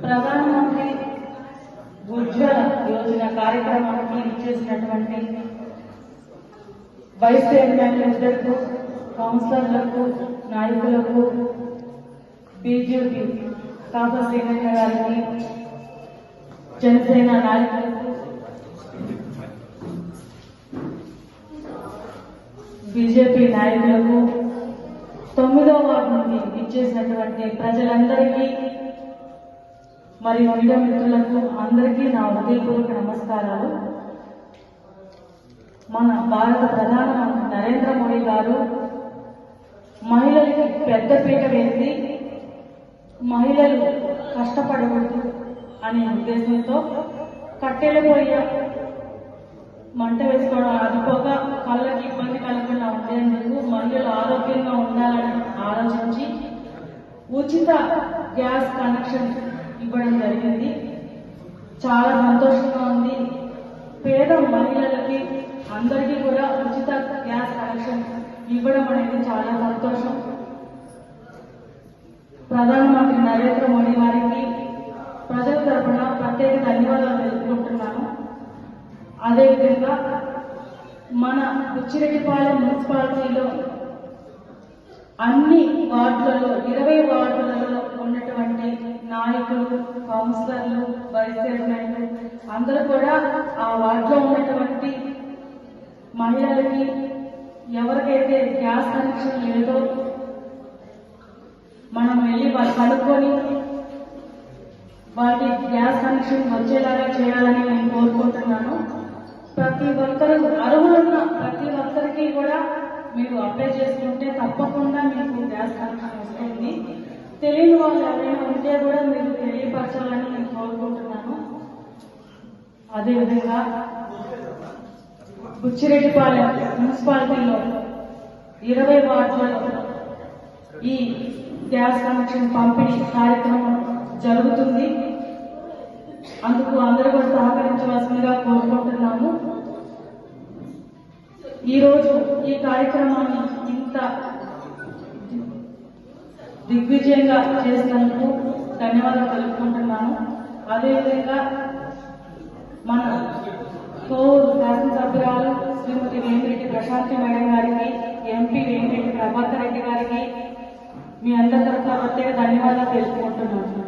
ప్రధానమంత్రి ఉజ్వల యోజన కార్యక్రమానికి ఇచ్చేసినటువంటి వైస్ చైర్మన్లకు కౌన్సిలర్లకు నాయకులకు బీజేపీ కాపా శ్రీరంగ గారికి జనసేన నాయకులకు బీజేపీ నాయకులకు తొమ్మిదో వార్డు నుండి ఇచ్చేసినటువంటి ప్రజలందరికీ మరియు మీడియా మిత్రులకు అందరికీ నా హృదయపూర్వక నమస్కారాలు. మన భారత ప్రధానమంత్రి నరేంద్ర మోడీ గారు మహిళలకి పెద్దపీట వేసి మహిళలు కష్టపడకూడదు అనే ఉద్దేశంతో కట్టెల పొయ్య మంట వేసుకోవడం అది కళ్ళకి ఇబ్బంది కలగకుండా ఉండేందుకు మహిళలు ఆరోగ్యంగా ఉండాలని ఆలోచించి ఉచిత గ్యాస్ కనెక్షన్ ఇవ్వడం జరిగింది. చాలా సంతోషంగా ఉంది. పేద మహిళలకి అందరికీ కూడా ఉచిత గ్యాస్ కనెక్షన్ ఇవ్వడం అనేది చాలా సంతోషం. ప్రధానమంత్రి నరేంద్ర మోడీ గారికి ప్రజల తరఫున ప్రత్యేక ధన్యవాదాలు తెలుపుకుంటున్నాను. అదేవిధంగా మన బుచ్చిరెడ్డిపాలెం మున్సిపాలిటీలో అన్ని వార్డులలో ఇరవై వార్డులలో ఉన్నటువంటి నాయకులు కౌన్సిలర్లు వైస్ చైర్మన్లు అందరూ కూడా ఆ వార్డులో ఉన్నటువంటి మహిళలకి ఎవరికైతే గ్యాస్ కనెక్షన్ లేదో మనం వెళ్ళి వాళ్ళు కనుక్కొని వాటి గ్యాస్ కనెక్షన్ వచ్చేలాగా చేయాలని నేను కోరుకుంటున్నాను. ప్రతి ఒక్కరు అర్హులున్న ప్రతి ఒక్కరికి కూడా మీరు అప్లై చేసుకుంటే తప్పకుండా మీకు గ్యాస్ కనెక్షన్ వస్తుంది. తెలియని వాళ్ళు ఎవరైనా ఉంటే కూడా మీరు తెలియపరచాలని నేను కోరుకుంటున్నాను. అదేవిధంగా బుచ్చిరెడ్డిపాలెం మున్సిపాలిటీలో ఇరవై వార్డులలో ఈ గ్యాస్ కనెక్షన్ పంపిణీ కార్యక్రమం జరుగుతుంది. అందుకు అందరూ కూడా సహకరించవలసిందిగా కోరుకుంటున్నాము. ఈరోజు ఈ కార్యక్రమాన్ని ఇంత దిగ్విజయంగా చేసినందుకు ధన్యవాదాలు తెలుపుకుంటున్నాను. అదేవిధంగా మన కోవూరు శాసనసభ్యురాలు శ్రీమతి వేమిరెడ్డి ప్రశాంతి మేడం గారికి ఎంపీ వేమిరెడ్డి ప్రభాకర్ రెడ్డి గారికి మీ అందరి తరఫున ప్రత్యేక ధన్యవాదాలు తెలుపుకుంటున్నాను.